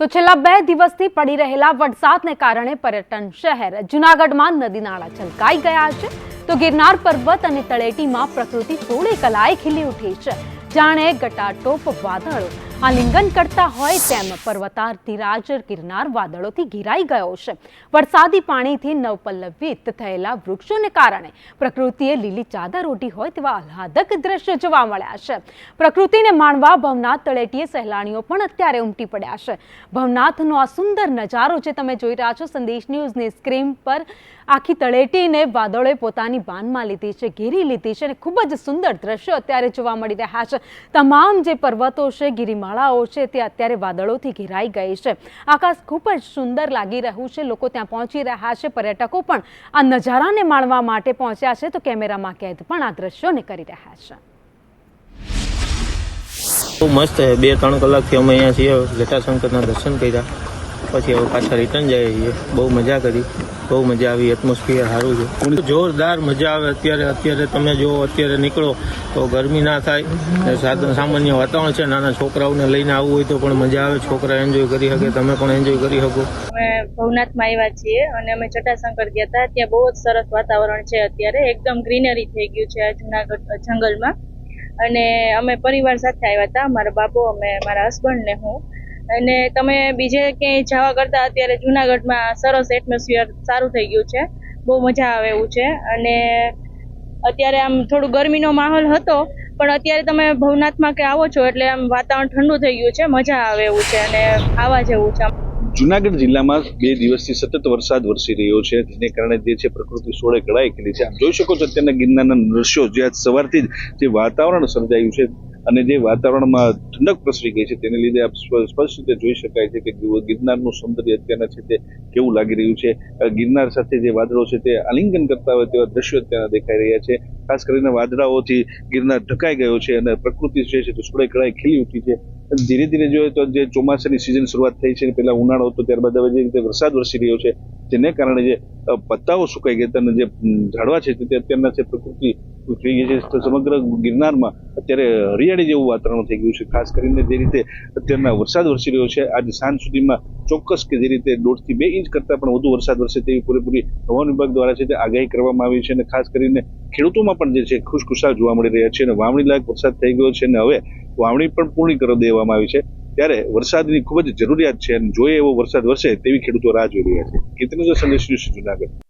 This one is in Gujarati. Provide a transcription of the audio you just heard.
તો છેલ્લા બે દિવસથી પડી રહેલા વરસાદને કારણે પર્યટન શહેર જુનાગઢમાં નદી નાળા છલકાઈ ગયા છે. તો ગિરનાર પર્વત અને તળેટીમાં પ્રકૃતિ સોળે કલાએ ખીલી ઉઠી છે. જાણે ગટાટોપ વાદળો આલિંગન કરતા હોય તેમ પર્વતાધિરાજ ગિરનાર વાદળોથી ઘેરાઈ ગયો છે. વરસાદી પાણીથી નવપલ્લવિત થયેલા વૃક્ષોને કારણે પ્રકૃતિએ લીલી ચાદર ઓઢી હોય તેવા આહલાદક દ્રશ્યો જોવા મળ્યા છે. પ્રકૃતિને માણવા ભવનાથ તળેટીએ સહેલાણીઓ પણ અત્યારે ઉમટી પડ્યા છે. ભવનાથનો આ સુંદર નજારો જે તમે જોઈ રહ્યા છો, સંદેશ ન્યૂઝની સ્ક્રીન પર, આખી તળેટીને વાદળોએ પોતાની બાનમાં લીધી છે, ઘેરી લીધી છે અને ખૂબ જ સુંદર દ્રશ્યો અત્યારે જોવા મળી રહ્યા છે. તમામ જે પર્વતો છે ગિરિમાળાઓ છે તે અત્યારે વાદળોથી ઘેરાઈ ગઈ છે. આકાશ ખૂબ જ સુંદર લાગી રહ્યું છે. લોકો ત્યાં પહોંચી રહ્યા છે. પર્યટકો પણ આ નજારાને માણવા માટે પહોંચ્યા છે. તો કેમેરામાં કેદ પણ આ દ્રશ્યોને કરી રહ્યા છે. બહુ મસ્ત બે, ત્રણ કલાકથી અમે અહીંયા છીએ. જટાશંકરના દર્શન કર્યા. પછી હવે પાછા રિટર્ન જઈએ છીએ. બહુ મજા કરી. બહુ મજા આવી એટમોસ્ફિયર સારું છે. જોરદાર મજા આવે અત્યારે અત્યારે તમે જો અત્યારે નીકળો તો ગરમી ના થાય. સાધન સામાન્ય વાતાવરણ છે નાના છોકરાઓને લઈને આવવું હોય તો પણ મજા આવે. છોકરા એન્જોય કરી શકે તમે પણ એન્જોય કરી શકો. અમે ભવનાથમાં આવ્યા છીએ અને અમે જટાશંકર ગયા હતા. ત્યાં બહુ જ સરસ વાતાવરણ છે અત્યારે. એકદમ ગ્રીનરી થઈ ગયું છે આ જુનાગઢ જંગલમાં. અને અમે પરિવાર સાથે આવ્યા હતા. મારા બાબો અમે મારા હસબન્ડ ને હું. અને તમે બીજે ક્યાંય જવા કરતા અત્યારે જુનાગઢમાં સરસ એટમોસ્ફિયર સારું થઈ ગયું છે. બહુ મજા આવે એવું છે. અને અત્યારે આમ થોડું ગરમીનો માહોલ હતો, પણ અત્યારે તમે ભવનાથમાં કે આવો છો એટલે આમ વાતાવરણ ઠંડુ થઈ ગયું છે, મજા આવે એવું છે અને આવા જેવું છે. જુનાગઢ જિલ્લામાં બે દિવસથી સતત વરસાદ વરસી રહ્યો છે, જેને કારણે જે છે પ્રકૃતિ સોળે કળાઈ ગયેલી છે. આપ જોઈ શકો છો અત્યારના ગિરનારના દ્રશ્યો જે આજ સવારથી જે વાતાવરણ સર્જાયું છે અને જે વાતાવરણમાં ઠંડક પ્રસરી ગઈ છે, તેને લીધે આપ સ્પષ્ટ રીતે જોઈ શકાય છે કે ગિરનારનું સૌંદર્ય અત્યારના છે તે કેવું લાગી રહ્યું છે. ગિરનાર સાથે જે વાદળો છે તે આલિંગન કરતા હોય તેવા દ્રશ્યો અત્યારના દેખાઈ રહ્યા છે. ખાસ કરીને વાદળાઓથી ગિરનાર ઢકાઈ ગયો છે અને પ્રકૃતિ જે છે તે સોળે કળાઈ ખીલી ઉઠી છે. ધીરે ધીરે જોઈએ તો જે ચોમાસાની સિઝન શરૂઆત થઈ છે, પહેલા ઉનાળો હતો, ત્યારબાદ હવે જે રીતે વરસાદ વરસી રહ્યો છે, જેને કારણે જે પત્તાઓ સુકાઈ ગયા હતા અને જે ઝાડવા છે તે અત્યારના છે પ્રકૃતિ થઈ ગઈ છે તો સમગ્ર ગિરનારમાં અત્યારે હરિયાળી જેવું વાતાવરણ થઈ ગયું છે. ખાસ કરીને જે રીતે અત્યારના વરસાદ વરસી રહ્યો છે, આજે સાંજ સુધીમાં ચોક્કસ કે જે રીતે દોઢથી બે ઇંચ કરતાં પણ વધુ વરસાદ વરસે તેવી પૂરેપૂરી હવામાન વિભાગ દ્વારા છે તે આગાહી કરવામાં આવી છે અને ખાસ કરીને ખેડૂતોમાં પણ જે છે ખુશખુશાલ જોવા મળી રહ્યા છે અને વાવણી લાયક વરસાદ થઈ ગયો છે અને હવે વાવણી પણ પૂર્ણ કરી દેવામાં આવી છે. ત્યારે વરસાદની ખૂબ જ જરૂરિયાત છે અને જોઈએ એવો વરસાદ વરસે તેવી ખેડૂતો રાહ જોઈ રહ્યા છે. કીર્તિનગર સંદેશ ન્યૂઝ જુનાગઢ.